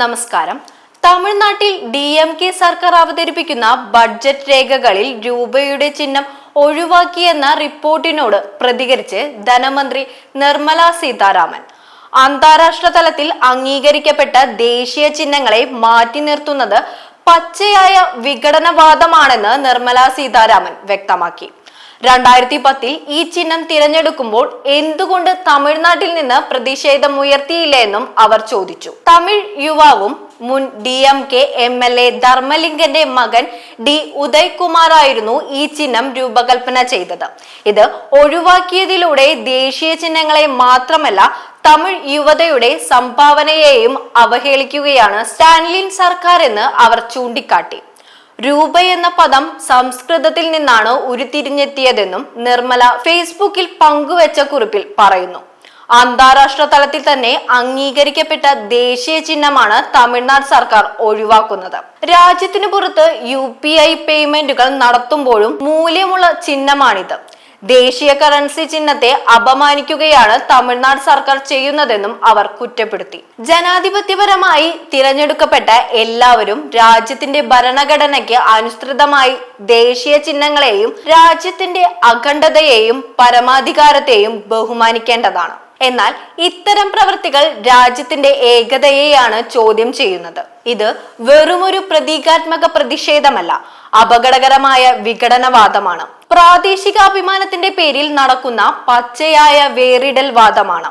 നമസ്കാരം. തമിഴ്നാട്ടിൽ D M K സർക്കാർ അവതരിപ്പിക്കുന്ന ബഡ്ജറ്റ് രേഖകളിൽ രൂപയുടെ ചിഹ്നം ഒഴിവാക്കിയെന്ന റിപ്പോർട്ടിനോട് പ്രതികരിച്ച് ധനമന്ത്രി നിർമ്മല സീതാരാമൻ. അന്താരാഷ്ട്ര തലത്തിൽ അംഗീകരിക്കപ്പെട്ട ദേശീയ ചിഹ്നങ്ങളെ മാറ്റി നിർത്തുന്നത് പച്ചയായ വിഘടനവാദമാണെന്ന് നിർമ്മല സീതാരാമൻ വ്യക്തമാക്കി. രണ്ടായിരത്തി പത്തിൽ ഈ ചിഹ്നം തിരഞ്ഞെടുക്കുമ്പോൾ എന്തുകൊണ്ട് തമിഴ്നാട്ടിൽ നിന്ന് പ്രതിഷേധം ഉയർത്തിയില്ല എന്നും അവർ ചോദിച്ചു. തമിഴ് യുവാവും മുൻ D M K M L A ധർമ്മലിംഗന്റെ മകൻ ഡി ഉദയ്കുമാറായിരുന്നു ഈ ചിഹ്നം രൂപകൽപ്പന ചെയ്തത്. ഇത് ഒഴിവാക്കിയതിലൂടെ ദേശീയ ചിഹ്നങ്ങളെ മാത്രമല്ല തമിഴ് യുവതയുടെ സംഭാവനയെയും അവഹേളിക്കുകയാണ് സ്റ്റാൻലിൻ സർക്കാർ എന്ന് അവർ ചൂണ്ടിക്കാട്ടി. രൂപ എന്ന പദം സംസ്കൃതത്തിൽ നിന്നാണ് ഉരുത്തിരിഞ്ഞെത്തിയതെന്നും നിർമ്മല ഫേസ്ബുക്കിൽ പങ്കുവച്ച കുറിപ്പിൽ പറയുന്നു. അന്താരാഷ്ട്ര തലത്തിൽ തന്നെ അംഗീകരിക്കപ്പെട്ട ദേശീയ ചിഹ്നമാണ് തമിഴ്നാട് സർക്കാർ ഒഴിവാക്കുന്നത്. രാജ്യത്തിന് പുറത്ത് യു പി ഐ പേയ്മെന്റുകൾ നടത്തുമ്പോഴും മൂല്യമുള്ള ചിഹ്നമാണിത്. ദേശീയ കറൻസി ചിഹ്നത്തെ അപമാനിക്കുകയാണ് തമിഴ്നാട് സർക്കാർ ചെയ്യുന്നതെന്നും അവർ കുറ്റപ്പെടുത്തി. ജനാധിപത്യപരമായി തിരഞ്ഞെടുക്കപ്പെട്ട എല്ലാവരും രാജ്യത്തിന്റെ ഭരണഘടനയ്ക്ക് അനുസൃതമായി ദേശീയ ചിഹ്നങ്ങളെയും രാജ്യത്തിന്റെ അഖണ്ഡതയെയും പരമാധികാരത്തെയും ബഹുമാനിക്കേണ്ടതാണ്. എന്നാൽ ഇത്തരം പ്രവൃത്തികൾ രാജ്യത്തിന്റെ ഏകതയെയാണ് ചോദ്യം ചെയ്യുന്നത്. ഇത് വെറുമൊരു പ്രതീകാത്മക പ്രതിഷേധമല്ല അപകടകരമായ വിഘടനവാദമാണ്. പ്രാദേശികാഭിമാനത്തിന്റെ പേരിൽ നടക്കുന്ന പച്ചയായ വേറിടൽ വാദമാണ്.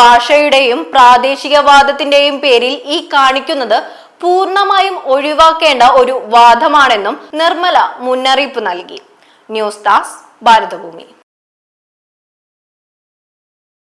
ഭാഷയുടെയും പ്രാദേശികവാദത്തിന്റെയും പേരിൽ ഈ കാണിക്കുന്നത് പൂർണമായും ഒഴിവാക്കേണ്ട ഒരു വാദമാണെന്നും നിർമ്മല മുന്നറിയിപ്പ് നൽകി. ന്യൂസ് ഡാസ് ഭാരതഭൂമി.